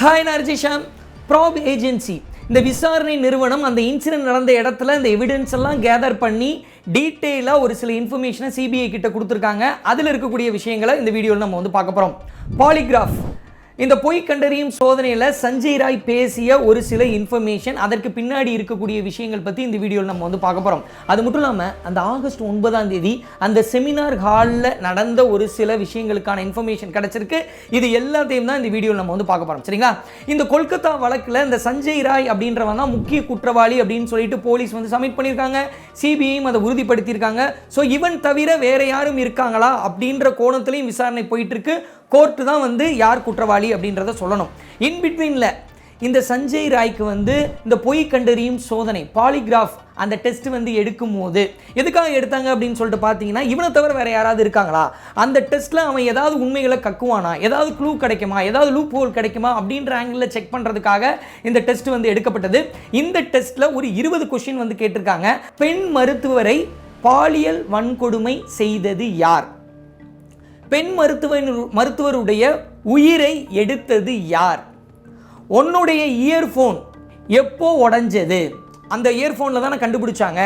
Hi நர்ஜிஷாம் prop agency இந்த விசாரணை நிறுவனம் அந்த இன்சிடென்ட் நடந்த இடத்துல இந்த எவிடன்ஸ் எல்லாம் கேதர் பண்ணி டீட்டெயிலாக ஒரு சில இன்ஃபர்மேஷனை சிபிஐ கிட்ட கொடுத்துருக்காங்க. அதில் இருக்கக்கூடிய விஷயங்களை இந்த வீடியோவில் நம்ம வந்து பார்க்க போகிறோம் பாலிகிராஃப் இந்த பொய் கண்டறியும் சோதனையில் சஞ்சய் ராய் பேசிய ஒரு சில இன்ஃபர்மேஷன் அதற்கு பின்னாடி இருக்கக்கூடிய விஷயங்கள் பற்றி இந்த வீடியோவில் நம்ம வந்து பார்க்க போகிறோம் அது மட்டும் இல்லாமல் அந்த ஆகஸ்ட் ஒன்பதாம் தேதி அந்த செமினார் ஹாலில் நடந்த ஒரு சில விஷயங்களுக்கான இன்ஃபர்மேஷன் கிடச்சிருக்கு. இது எல்லாத்தையும் தான் இந்த வீடியோவில் நம்ம வந்து பார்க்க போகிறோம் சரிங்களா? இந்த கொல்கத்தா வழக்கில் இந்த சஞ்சய் ராய் அப்படின்றவன் தான் முக்கிய குற்றவாளி அப்படின்னு சொல்லிட்டு போலீஸ் வந்து சப்மிட் பண்ணியிருக்காங்க. சிபிஐயும் அதை உறுதிப்படுத்தியிருக்காங்க. ஸோ இவன் தவிர வேற யாரும் இருக்காங்களா அப்படின்ற கோணத்திலையும் விசாரணை போயிட்டு இருக்கு. கோர்ட்டு தான் வந்து யார் குற்றவாளி அப்படின்றத சொல்லணும். இன் பிட்வீனில் இந்த சஞ்சய் ராய்க்கு வந்து இந்த பொய் கண்டறியும் சோதனை பாலிகிராஃப் அந்த டெஸ்ட் வந்து எடுக்கும் போது எதுக்காக எடுத்தாங்க அப்படின்னு சொல்லிட்டு பார்த்தீங்கன்னா இவனை தவிர வேற யாராவது இருக்காங்களா? அந்த டெஸ்ட்டில் அவன் ஏதாவது உண்மைகளை கக்குவானா? ஏதாவது க்ளூ கிடைக்குமா? ஏதாவது லூப் ஹோல் கிடைக்குமா? அப்படின்ற ஆங்கிளில் செக் பண்ணுறதுக்காக இந்த டெஸ்ட் வந்து எடுக்கப்பட்டது. இந்த டெஸ்ட்டில் ஒரு இருபது கொஷின் வந்து கேட்டிருக்காங்க. பெண் மருத்துவரை பாலியல் வன்கொடுமை செய்தது யார்? பெண் மருத்துவ மருத்துவருடைய உயிரை எடுத்தது யார்? உன்னுடைய இயர்ஃபோன் எப்போ உடஞ்சது? அந்த இயர்ஃபோனில் தானே கண்டுபிடிச்சாங்க.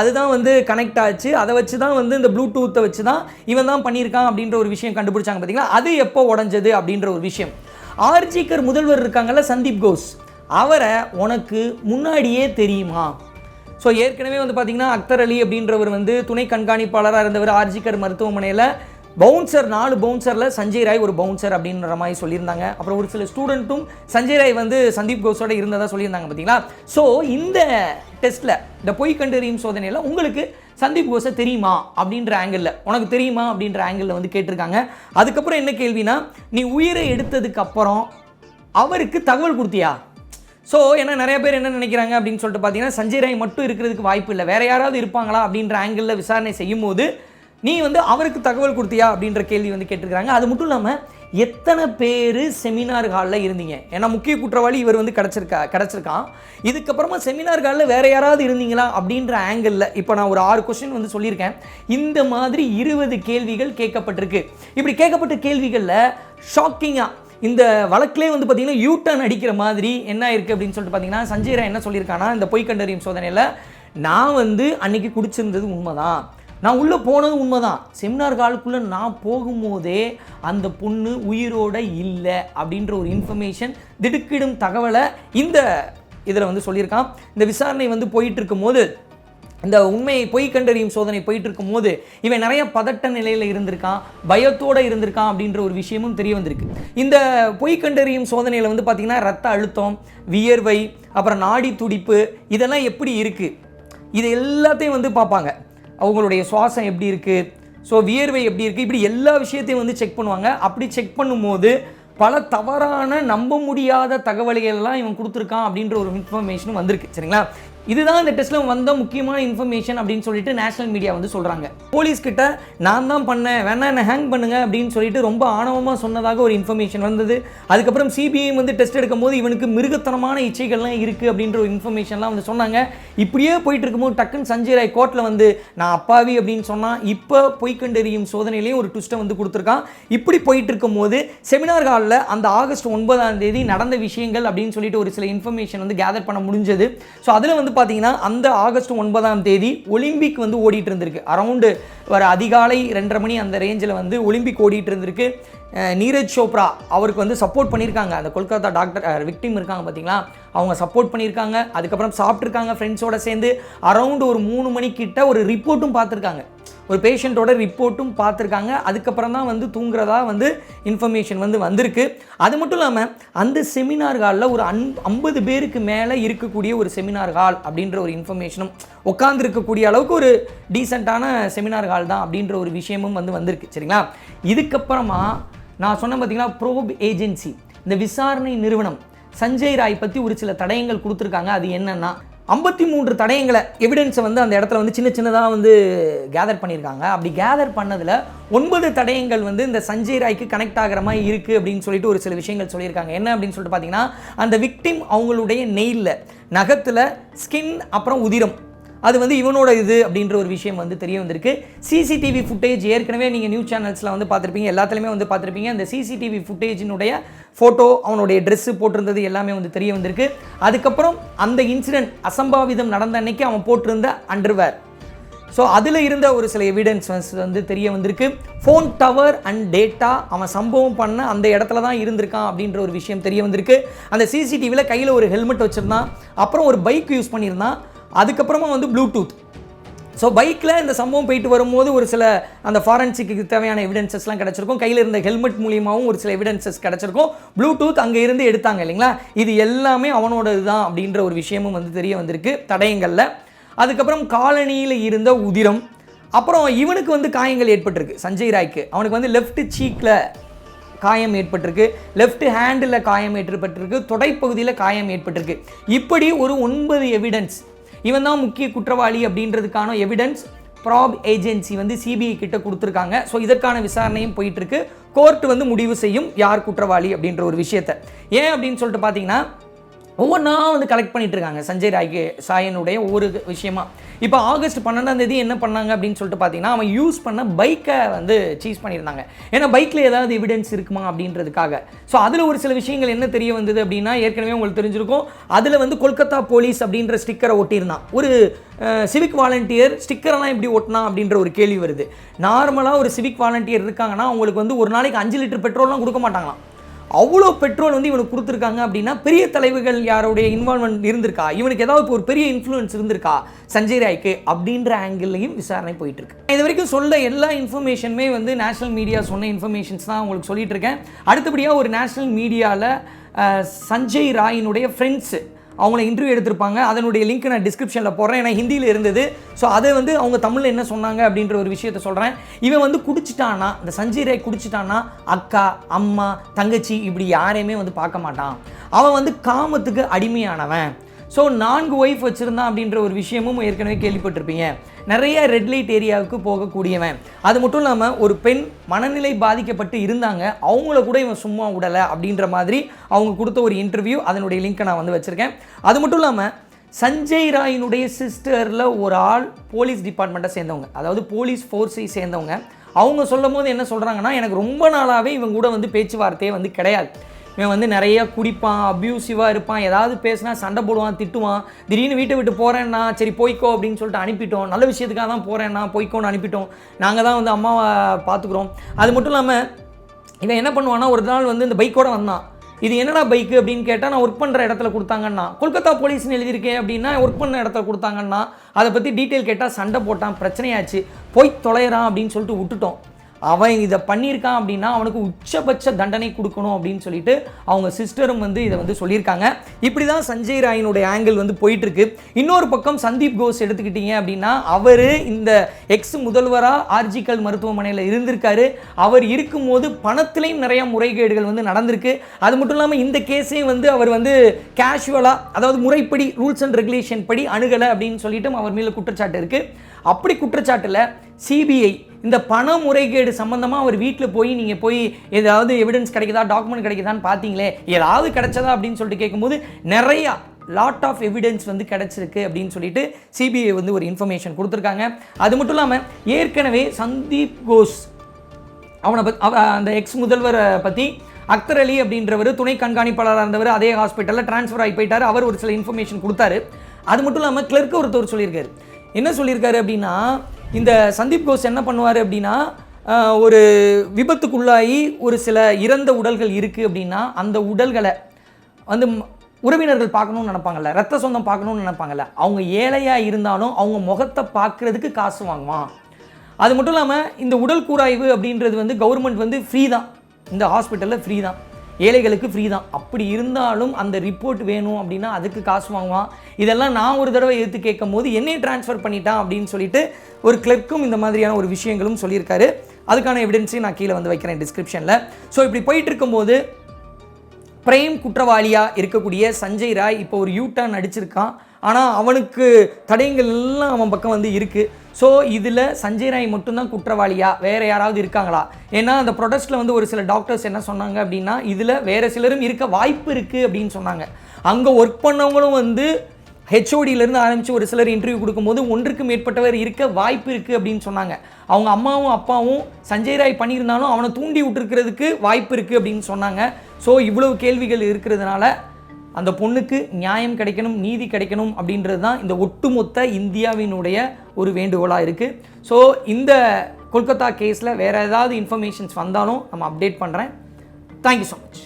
அதுதான் வந்து கனெக்ட் ஆச்சு. அதை வச்சு தான் வந்து இந்த ப்ளூடூத்தை வச்சு தான் இவன் தான் பண்ணியிருக்கான் அப்படின்ற ஒரு விஷயம் கண்டுபிடிச்சாங்க பார்த்தீங்களா அது எப்போ உடஞ்சது அப்படின்ற ஒரு விஷயம். ஆர்ஜிக்கர் முதல்வர் இருக்காங்கல்ல சந்தீப் கோஸ். அவரை உனக்கு முன்னாடியே தெரியுமா? ஸோ ஏற்கனவே வந்து பார்த்தீங்கன்னா அக்தர் அலி அப்படின்றவர் வந்து துணை கண்காணிப்பாளராக இருந்தவர் ஆர்ஜிக்கர் மருத்துவமனையில் பவுன்சர் நாலு பவுன்சரில் சஞ்சய் ராய் ஒரு பவுன்சர் அப்படின்ற மாதிரி சொல்லியிருந்தாங்க. அப்புறம் ஒரு சில ஸ்டூடெண்ட்டும் சஞ்சய் ராய் வந்து சந்தீப் கோஸோட இருந்ததாக சொல்லியிருந்தாங்க பார்த்தீங்களா? ஸோ இந்த டெஸ்ட்டில் இந்த பொய் கண்டறியும் சோதனையில் உங்களுக்கு சந்தீப் கோஸை தெரியுமா அப்படின்ற ஆங்கிளில் உனக்கு தெரியுமா அப்படின்ற ஆங்கிளில் வந்து கேட்டிருக்காங்க. அதுக்கப்புறம் என்ன கேள்வினா நீ உயிரை எடுத்ததுக்கு அப்புறம் அவருக்கு தகவல் கொடுத்தியா? ஸோ ஏன்னா நிறைய பேர் என்ன நினைக்கிறாங்க அப்படின்னு சொல்லிட்டு பார்த்தீங்கன்னா சஞ்சய் ராய் மட்டும் இருக்கிறதுக்கு வாய்ப்பு இல்லை. வேறு யாராவது இருப்பாங்களா அப்படின்ற ஆங்கிளில் விசாரணை செய்யும் போது நீ வந்து அவருக்கு தகவல் கொடுத்தியா அப்படின்ற கேள்வி வந்து கேட்டிருக்கிறாங்க. அது மட்டும் இல்லாமல் எத்தனை பேர் செமினார் ஹாலில் இருந்தீங்க? ஏன்னா முக்கிய குற்றவாளி இவர் வந்து கிடச்சிருக்கா கிடச்சிருக்கான். இதுக்கப்புறமா செமினார் ஹாலில் வேறு யாராவது இருந்தீங்களா அப்படின்ற ஆங்கிளில் இப்போ நான் ஒரு ஆறு கொஸ்டின் வந்து சொல்லியிருக்கேன். இந்த மாதிரி இருபது கேள்விகள் கேட்கப்பட்டிருக்கு. இப்படி கேட்கப்பட்ட கேள்விகளில் ஷாக்கிங்காக இந்த வழக்கிலே வந்து பார்த்தீங்கன்னா யூ டர்ன் அடிக்கிற மாதிரி என்ன இருக்குது அப்படின்னு சொல்லிட்டு பார்த்தீங்கன்னா சஞ்சய் என்ன சொல்லியிருக்கானா இந்த பொய் கண்டறியும் சோதனையில் நான் வந்து அன்னைக்கு குடிச்சிருந்தது உண்மைதான். நான் உள்ளே போனது உண்மைதான். செமினார் ஹாலுக்குள்ளே நான் போகும்போதே அந்த பொண்ணு உயிரோட இல்லை அப்படின்ற ஒரு இன்ஃபர்மேஷன் திடுக்கிடும் தகவலை இந்த இதில் வந்து சொல்லியிருக்கான். இந்த விசாரணை வந்து போயிட்டு இருக்கும்போது இந்த உண்மையை பொய் கண்டறியும் சோதனை போயிட்டு இருக்கும் போது இவன் நிறைய பதட்ட நிலையில் இருந்திருக்கான் பயத்தோடு இருந்திருக்கான் அப்படின்ற ஒரு விஷயமும் தெரிய வந்திருக்கு. இந்த பொய் கண்டறியும் சோதனையில் வந்து பார்த்திங்கன்னா ரத்த அழுத்தம் வியர்வை அப்புறம் நாடி துடிப்பு இதெல்லாம் எப்படி இருக்குது இது எல்லாத்தையும் வந்து பார்ப்பாங்க. அவங்களுடைய சுவாசம் எப்படி இருக்குது ஸோ வியர்வை எப்படி இருக்குது இப்படி எல்லா விஷயத்தையும் வந்து செக் பண்ணுவாங்க. அப்படி செக் பண்ணும்போது பல தவறான நம்ப முடியாத தகவல்கள் எல்லாம் இவன் கொடுத்துருக்கான் அப்படின்ற ஒரு இன்ஃபர்மேஷனும் வந்திருக்கு. சரிங்களா? இதுதான் இந்த டெஸ்ட்டில் வந்த முக்கியமான இன்ஃபர்மேஷன் அப்படின்னு சொல்லிட்டு நேஷனல் மீடியா வந்து சொல்கிறாங்க போலீஸ் கிட்ட நான் தான் பண்ணேன் வேணா என்ன ஹேங் பண்ணுங்க அப்படின்னு சொல்லிட்டு ரொம்ப ஆணவமாக சொன்னதாக ஒரு இன்ஃபர்மேஷன் வந்தது. அதுக்கப்புறம் சிபிஐ வந்து டெஸ்ட் எடுக்கும் போது இவனுக்கு மிருகத்தனமான இச்சைகள்லாம் இருக்குது அப்படின்ற ஒரு இன்ஃபர்மேஷன்லாம் வந்து சொன்னாங்க. இப்படியே போயிட்டு இருக்கும்போது டக்குன்னு சஞ்சய் ராய் கோர்ட்டில் வந்து நான் அப்பாவி அப்படின்னு சொன்னால் இப்போ பொய் கண்டறியும் சோதனையிலையும் ஒரு ட்விஸ்ட்டை வந்து கொடுத்துருக்கான். இப்படி போயிட்டு இருக்கும்போது செமினார் ஹாலில் அந்த ஆகஸ்ட் ஒன்பதாம் தேதி நடந்த விஷயங்கள் அப்படின்னு சொல்லிட்டு ஒரு சில இன்ஃபர்மேஷன் வந்து கேதர் பண்ண முடிஞ்சது. ஸோ அதில் வந்து பார்த்தீங்கன்னா அந்த ஆகஸ்ட் ஒன்பதாம் தேதி ஒலிம்பிக் வந்து ஓடிட்டு இருந்திருக்கு. அரவுண்டு ஒரு அதிகாலை ரெண்டரை மணி அந்த ரேஞ்சில் வந்து ஒலிம்பிக் ஓடிட்டு இருந்திருக்கு. நீரஜ் சோப்ரா அவருக்கு வந்து சப்போர்ட் பண்ணியிருக்காங்க. அந்த கொல்கத்தா டாக்டர் விக்டிம் இருக்காங்க பார்த்தீங்களா அவங்க சப்போர்ட் பண்ணியிருக்காங்க. அதுக்கப்புறம் சாப்பிட்ருக்காங்க ஃப்ரெண்ட்ஸோட சேர்ந்து. அரவுண்டு ஒரு மூணு மணிக்கிட்ட ஒரு ரிப்போர்ட்டும் பார்த்துருக்காங்க. ஒரு பேஷண்ட்டோட ரிப்போர்ட்டும் பார்த்துருக்காங்க. அதுக்கப்புறம் தான் வந்து தூங்குறதா வந்து இன்ஃபர்மேஷன் வந்து வந்திருக்கு. அது மட்டும் இல்லாமல் அந்த செமினார் ஹாலில் ஒரு அன் ஐம்பது பேருக்கு மேலே இருக்கக்கூடிய ஒரு செமினார் ஹால் அப்படின்ற ஒரு இன்ஃபர்மேஷனும் உட்கார்ந்து இருக்கக்கூடிய அளவுக்கு ஒரு டீசெண்டான செமினார் ஹால் தான் அப்படின்ற ஒரு விஷயமும் வந்து வந்திருக்கு. சரிங்களா? இதுக்கப்புறமா நான் சொன்ன பார்த்தீங்கன்னா ப்ரோப் ஏஜென்சி இந்த விசாரணை நிறுவனம் சஞ்சய் ராய் பற்றி ஒரு சில தடயங்கள் கொடுத்துருக்காங்க. அது என்னன்னா ஐம்பத்தி மூன்று தடயங்களை எவிடன்ஸை வந்து அந்த இடத்துல வந்து சின்ன சின்னதாக வந்து கேதர் பண்ணியிருக்காங்க. அப்படி கேதர் பண்ணதில் ஒன்பது தடயங்கள் வந்து இந்த சஞ்சய் ராய்க்கு கனெக்ட் ஆகிற மாதிரி இருக்குது அப்படின்னு சொல்லிட்டு ஒரு சில விஷயங்கள் சொல்லியிருக்காங்க. என்ன அப்படின்னு சொல்லிட்டு பார்த்தீங்கன்னா அந்த விக்டிம் அவங்களுடைய நெயிலில் நகத்தில் ஸ்கின் அப்புறம் உதிரம். அது வந்து இவனோட இது அப்படின்ற ஒரு விஷயம் வந்து தெரிய வந்திருக்கு. சிசிடிவி ஃபுட்டேஜ் ஏற்கனவே நீங்கள் நியூஸ் சேனல்ஸில் வந்து பார்த்துருப்பீங்க. எல்லாத்துலேயுமே வந்து பார்த்துருப்பீங்க. அந்த சிசிடிவி ஃபுட்டேஜினுடைய ஃபோட்டோ அவனுடைய ட்ரெஸ்ஸு போட்டிருந்தது எல்லாமே வந்து தெரிய வந்திருக்கு. அதுக்கப்புறம் அந்த இன்சிடென்ட் அசம்பாவிதம் நடந்த அன்னைக்கு அவன் போட்டிருந்த அண்டர்வேர் ஸோ அதில் இருந்த ஒரு சில எவிடன்ஸ் வந்து தெரிய வந்திருக்கு. ஃபோன் டவர் அண்ட் டேட்டா அவன் சம்பவம் பண்ண அந்த இடத்துல தான் இருந்திருக்கான் அப்படின்ற ஒரு விஷயம் தெரிய வந்திருக்கு. அந்த சிசிடிவியில் கையில் ஒரு ஹெல்மெட் வச்சுருந்தான். அப்புறம் ஒரு பைக் யூஸ் பண்ணியிருந்தான். அதுக்கப்புறமா வந்து ப்ளூடூத் ஸோ பைக்கில் இந்த சம்பவம் போயிட்டு வரும்போது ஒரு சில அந்த ஃபாரன்சிக்கு தேவையான எவிடன்சஸ்லாம் கிடச்சிருக்கும். கையில் இருந்த ஹெல்மெட் மூலியமாகவும் ஒரு சில எவிடன்சஸ் கிடச்சிருக்கும். ப்ளூடூத் அங்கே இருந்து எடுத்தாங்க இல்லைங்களா? இது எல்லாமே அவனோட இதுதான் அப்படின்ற ஒரு விஷயமும் வந்து தெரிய வந்திருக்கு தடயங்களில். அதுக்கப்புறம் காலனியில் இருந்த உதிரம். அப்புறம் இவனுக்கு வந்து காயங்கள் ஏற்பட்டிருக்கு சஞ்சய் ராய்க்கு. அவனுக்கு வந்து லெஃப்ட் சீக்கில் காயம் ஏற்பட்டிருக்கு லெஃப்ட் ஹேண்டில் காயம் ஏற்பட்டிருக்கு தொடைப்பகுதியில் காயம் ஏற்பட்டிருக்கு. இப்படி ஒரு ஒன்பது எவிடன்ஸ் இவன் தான் முக்கிய குற்றவாளி அப்படின்றதுக்கான எவிடன்ஸ் ப்ராப் ஏஜென்சி வந்து சிபிஐ கிட்ட கொடுத்துருக்காங்க. ஸோ இதற்கான விசாரணையும் போயிட்டு இருக்கு. கோர்ட் வந்து முடிவு செய்யும் யார் குற்றவாளி அப்படின்ற ஒரு விஷயத்தை. ஏன் அப்படின்னு சொல்லிட்டு பார்த்தீங்கன்னா ஒவ்வொன்றா வந்து கலெக்ட் பண்ணிட்டு இருக்காங்க சஞ்சய் ராய்க்கு சாயனுடைய ஒவ்வொரு விஷயமா. இப்போ ஆகஸ்ட் பன்னெண்டாம் தேதி என்ன பண்ணாங்க அப்படின்னு சொல்லிட்டு பார்த்தீங்கன்னா அவன் யூஸ் பண்ண பைக்கை வந்து சீஸ் பண்ணியிருந்தாங்க. ஏன்னா பைக்கில் ஏதாவது எவிடன்ஸ் இருக்குமா அப்படின்றதுக்காக. ஸோ அதில் ஒரு சில விஷயங்கள் என்ன தெரிய வந்தது அப்படின்னா ஏற்கனவே உங்களுக்கு தெரிஞ்சிருக்கும். அதில் வந்து கொல்கத்தா போலீஸ் அப்படின்ற ஸ்டிக்கரை ஒட்டியிருந்தான். ஒரு சிவிக் வாலண்டியர் ஸ்டிக்கரெல்லாம் எப்படி ஒட்டினா அப்படின்ற ஒரு கேள்வி வருது. நார்மலாக ஒரு சிவிக் வாலண்டியர் இருக்காங்கன்னா அவங்களுக்கு வந்து ஒரு நாளைக்கு அஞ்சு லிட்டர் பெட்ரோல்லாம் கொடுக்க மாட்டாங்களாம். அவ்வளோ பெட்ரோல் வந்து இவனுக்கு கொடுத்துருக்காங்க அப்படின்னா பெரிய தலைவர்கள் யாருடைய இன்வால்மெண்ட் இருந்திருக்கா? இவனுக்கு ஏதாவது இப்போ ஒரு பெரிய இன்ஃப்ளூயன்ஸ் இருந்திருக்கா? சஞ்சய் ராய்க்கு அப்படின்ற ஆங்கிள்லையும் விசாரணை போயிட்டு இருக்கு இது வரைக்கும் சொல்ல எல்லா இன்ஃபர்மேஷனுமே வந்து நேஷனல் மீடியா சொன்ன இன்ஃபர்மேஷன்ஸ் தான் உங்களுக்கு சொல்லிட்டு இருக்கேன். அடுத்தபடியாக ஒரு நேஷனல் மீடியாவில் சஞ்சய் ராயினுடைய ஃப்ரெண்ட்ஸு அவங்கள இன்டர்வியூ எடுத்திருப்பாங்க. அதனுடைய லிங்க் நான் டிஸ்கிரிப்ஷனில் போடுறேன். ஏன்னா ஹிந்தியில் இருந்தது. ஸோ அதை வந்து அவங்க தமிழில் என்ன சொன்னாங்க அப்படின்ற ஒரு விஷயத்த சொல்கிறேன் இவன் வந்து குடிச்சிட்டானா இந்த சஞ்சய் ராய் குடிச்சிட்டானா அக்கா அம்மா தங்கச்சி இப்படி யாரையுமே வந்து பார்க்க மாட்டான். அவன் வந்து காமத்துக்கு அடிமையானவன். ஸோ நான்கு ஒய்ஃப் வச்சுருந்தான் அப்படின்ற ஒரு விஷயமும் ஏற்கனவே கேள்விப்பட்டிருப்பீங்க. நிறைய ரெட் லைட் ஏரியாவுக்கு போகக்கூடியவன். அது மட்டும் இல்லாமல் ஒரு பெண் மனநிலை பாதிக்கப்பட்டு இருந்தாங்க. அவங்கள கூட இவன் சும்மா விடலை அப்படின்ற மாதிரி அவங்க கொடுத்த ஒரு இன்டர்வியூ அதனுடைய லிங்க்கை நான் வந்து வச்சுருக்கேன். அது மட்டும் இல்லாமல் சஞ்சய் ராயினுடைய சிஸ்டரில் ஒரு ஆள் போலீஸ் டிபார்ட்மெண்ட்டை சேர்ந்தவங்க. அதாவது போலீஸ் ஃபோர்ஸை சேர்ந்தவங்க. அவங்க சொல்லும் போது என்ன சொல்கிறாங்கன்னா எனக்கு ரொம்ப நாளாகவே இவங்க கூட வந்து பேச்சுவார்த்தையே வந்து கிடையாது. இவன் வந்து நிறைய குடிப்பான் அப்யூசிவாக இருப்பான் ஏதாவது பேசினா சண்டை போடுவான் திட்டுவான். திடீர்னு வீட்டை விட்டு போகிறேன்னா சரி போய்க்கோ அப்படின்னு சொல்லிட்டு அனுப்பிட்டோம். நல்ல விஷயத்துக்காக தான் போகிறேன்னா போய்க்கோன்னு அனுப்பிட்டோம். நாங்கள் தான் வந்து அம்மாவை பார்த்துக்குறோம். அது மட்டும் இல்லாமல் இவன் என்ன பண்ணுவான்னா ஒரு நாள் வந்து இந்த பைக்கோட வந்தான். இது என்னடா பைக்கு அப்படின்னு கேட்டால் நான் ஒர்க் பண்ணுற இடத்துல கொடுத்தாங்கன்னா கொல்கத்தா போலீஸ்னு எழுதியிருக்கேன் அப்படின்னா ஒர்க் பண்ண இடத்துல கொடுத்தாங்கன்னா அதை பற்றி டீட்டெயில் கேட்டால் சண்டை போட்டான் பிரச்சனையாச்சு. போய் தொலைகிறான் அப்படின்னு சொல்லிட்டு விட்டுட்டோம். அவன் இதை பண்ணியிருக்கான் அப்படின்னா அவனுக்கு உச்சபட்ச தண்டனை கொடுக்கணும் அப்படின்னு சொல்லிட்டு அவங்க சிஸ்டரும் வந்து இதை வந்து சொல்லியிருக்காங்க. இப்படி தான் சஞ்சய் ராயினுடைய ஆங்கிள் வந்து போயிட்டுருக்கு. இன்னொரு பக்கம் சந்தீப் கோஸ் எடுத்துக்கிட்டீங்க அப்படின்னா அவர் இந்த எக்ஸ் முதல்வராக ஆர்ஜிக்கல் மருத்துவமனையில் இருந்திருக்காரு. அவர் இருக்கும்போது பணத்திலையும் நிறைய முறைகேடுகள் வந்து நடந்திருக்கு. அது மட்டும் இல்லாமல் இந்த கேஸையும் வந்து அவர் வந்து கேஷுவலாக அதாவது முறைப்படி ரூல்ஸ் அண்ட் ரெகுலேஷன் படி அணுகலை அப்படின்னு சொல்லிட்டு அவர் மேலே குற்றச்சாட்டு இருக்குது அப்படி குற்றச்சாட்டில் சிபிஐ இந்த பண முறைகேடு சம்மந்தமாக அவர் வீட்டில் போய் நீங்கள் போய் ஏதாவது எவிடன்ஸ் கிடைக்குதா டாக்குமெண்ட் கிடைக்குதான்னு பார்த்தீங்களே ஏதாவது கிடைச்சதா அப்படின்னு சொல்லிட்டு கேட்கும்போது நிறையா லாட் ஆஃப் எவிடன்ஸ் வந்து கிடச்சிருக்கு அப்படின்னு சொல்லிட்டு சிபிஐ வந்து ஒரு இன்ஃபர்மேஷன் கொடுத்துருக்காங்க. அது மட்டும் இல்லாமல் ஏற்கனவே சந்தீப் கோஸ் அவனை பத் அவ அந்த எக்ஸ் முதல்வரை பற்றி அக்தர் அலி அப்படின்றவர் துணை கண்காணிப்பாளராக இருந்தவர் அதே ஹாஸ்பிட்டலில் ட்ரான்ஸ்ஃபர் ஆகி போயிட்டார். அவர் ஒரு சில இன்ஃபர்மேஷன் கொடுத்தாரு. அது மட்டும் இல்லாமல் கிளர்க்கு ஒருத்தர் சொல்லியிருக்காரு. என்ன சொல்லியிருக்காரு அப்படின்னா இந்த சந்தீப் கோஸ் என்ன பண்ணுவார் அப்படின்னா ஒரு விபத்துக்குள்ளாகி ஒரு சில இறந்த உடல்கள் இருக்குது அப்படின்னா அந்த உடல்களை வந்து உறவினர்கள் பார்க்கணும்னு நினைப்பாங்கல்ல ரத்த சொந்தம் பார்க்கணும்னு நினைப்பாங்கல்ல அவங்க ஏழையாக இருந்தாலும் அவங்க முகத்தை பார்க்குறதுக்கு காசு வாங்குவான். அது மட்டும் இல்லாமல் இந்த உடல் கூராய்வு அப்படின்றது வந்து கவர்மெண்ட் வந்து ஃப்ரீ தான். இந்த ஹாஸ்பிட்டலில் ஃப்ரீ தான். ஏழைகளுக்கு ஃப்ரீ தான். அப்படி இருந்தாலும் அந்த ரிப்போர்ட் வேணும் அப்படின்னா அதுக்கு காசு வாங்குவான். இதெல்லாம் நான் ஒரு தடவை எடுத்து கேட்கும் போது என்னையும் ட்ரான்ஸ்ஃபர் பண்ணிட்டான் அப்படின்னு சொல்லிட்டு ஒரு கிளர்க்கும் இந்த மாதிரியான ஒரு விஷயங்களும் சொல்லியிருக்காரு. அதுக்கான எவிடன்ஸையும் நான் கீழே வந்து வைக்கிறேன் டிஸ்கிரிப்ஷனில் ஸோ இப்படி போயிட்டு இருக்கும்போது பிரேம் குற்றவாளியாக இருக்கக்கூடிய சஞ்சய் ராய் இப்போ ஒரு யூ டர்ன் அடிச்சிருக்கான். ஆனால் அவனுக்கு தடயங்கள் எல்லாம் அவன் பக்கம் வந்து இருக்குது ஸோ இதில் சஞ்சய் ராய் மட்டும்தான் குற்றவாளியா? வேறு யாராவது இருக்காங்களா? ஏன்னா அந்த ப்ரொடெஸ்ட்டில் வந்து ஒரு சில டாக்டர்ஸ் என்ன சொன்னாங்க அப்படின்னா இதில் வேறு சிலரும் இருக்க வாய்ப்பு இருக்குது அப்படின்னு சொன்னாங்க. அங்கே ஒர்க் பண்ணவங்களும் வந்து ஹெச்ஓடியிலேருந்து ஆரம்பித்து ஒரு சிலர் இன்டர்வியூ கொடுக்கும்போது ஒன்றுக்கு மேற்பட்டவர் இருக்க வாய்ப்பு இருக்குது அப்படின்னு சொன்னாங்க. அவங்க அம்மாவும் அப்பாவும் சஞ்சய் ராய் பண்ணியிருந்தாலும் அவனை தூண்டி விட்டுருக்கிறதுக்கு வாய்ப்பு இருக்குது அப்படின்னு சொன்னாங்க. ஸோ இவ்வளவு கேள்விகள் இருக்கிறதுனால அந்த பொண்ணுக்கு நியாயம் கிடைக்கணும் நீதி கிடைக்கணும் அப்படின்றது தான் இந்த ஒட்டுமொத்த இந்தியாவினுடைய ஒரு வேண்டுகோளாக இருக்குது ஸோ இந்த கொல்கத்தா கேஸில் வேறு ஏதாவது இன்ஃபர்மேஷன்ஸ் வந்தாலும் நம்ம அப்டேட் பண்ணுறேன் தேங்க்யூ ஸோ மச்